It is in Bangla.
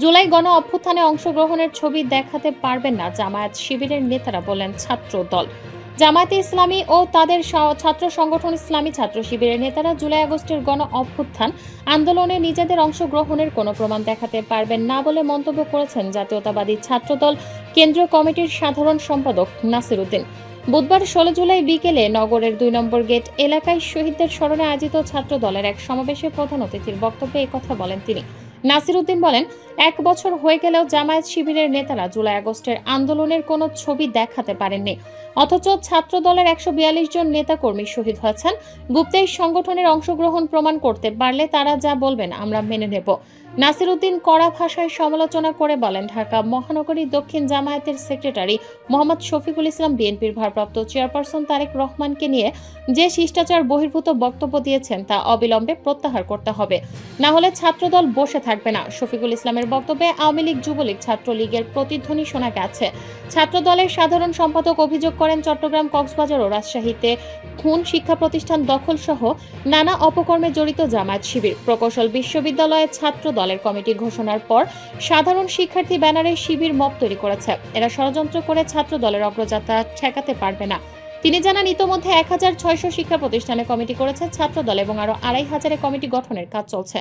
জুলাই গণ অভ্যুত্থানে অংশগ্রহণের ছবি দেখাতে পারবেন না জামায়াত শিবিরের নেতারা বলেন ছাত্র দল জামায়াতে ইসলামী ও তাদের ছাত্র সংগঠন ইসলামী ছাত্র শিবিরের নেতারা জুলাই আগস্টের গণ অভ্যুত্থান আন্দোলনে নিজেদের অংশগ্রহণের কোনো প্রমাণ দেখাতে পারবেন না বলে মন্তব্য করেছেন জাতীয়তাবাদী ছাত্রদল কেন্দ্রীয় কমিটির সাধারণ সম্পাদক নাসির উদ্দিন। বুধবার ষোলো জুলাই বিকেলে নগরের দুই নম্বর গেট এলাকায় শহীদদের স্মরণে আয়োজিত ছাত্র দলের এক সমাবেশে প্রধান অতিথির বক্তব্যে কথা বলেন তিনি। নাসির উদ্দিন বলেন এক বছর হয়ে গেলেও জামায়াত শিবিরের নেতারা জুলাই আগস্টের আন্দোলনের কোনো ছবি দেখাতে পারেননি। অথচ ছাত্র দলের একশো বিয়াল্লিশ জন নেতাকর্মী শহীদ হয়েছেন। গুপ্তে এই সংগঠনের অংশগ্রহণ প্রমাণ করতে পারলে তারা যা বলবেন আমরা মেনে নেব। নাসির উদ্দিন কড়া ভাষায় সমালোচনা করে বলেন, ঢাকা মহানগরী দক্ষিণ জামায়াতের সেক্রেটারি মোহাম্মদ শফিকুল ইসলাম, বিএনপির ভারপ্রাপ্ত চেয়ারপারসন তারেক রহমানকে নিয়ে যে শিষ্টাচার বহির্ভূত বক্তব্য দিয়েছেন তা অবিলম্বে প্রত্যাহার করতে হবে। না হলে ছাত্রদল বসে থাকবে না। শফিকুল ইসলামের বক্তব্যে আওয়ামী লীগ যুবলীগ ছাত্রলীগের প্রতিধ্বনি শোনা গেছে। ছাত্র দলের সাধারণ সম্পাদক অভিযোগ করেন, চট্টগ্রাম, কক্সবাজার ও রাজশাহীতে খুন শিক্ষা প্রতিষ্ঠান দখল সহ নানা অপকর্মে জড়িত জামায়াত শিবির। প্রকৌশল বিশ্ববিদ্যালয়ের ছাত্র দলের কমিটি ঘোষণার পর সাধারণ শিক্ষার্থী ব্যানারে শিবির মপ তৈরি করেছে। এরা ষড়যন্ত্র করে ছাত্র দলের অগ্রযাত্রা ঠেকাতে পারবে না। তিনি জানান, ইতোমধ্যে এক হাজার ছয়শো শিক্ষা প্রতিষ্ঠানে কমিটি করেছে ছাত্র দল এবং আরও আড়াই হাজারে কমিটি গঠনের কাজ চলছে।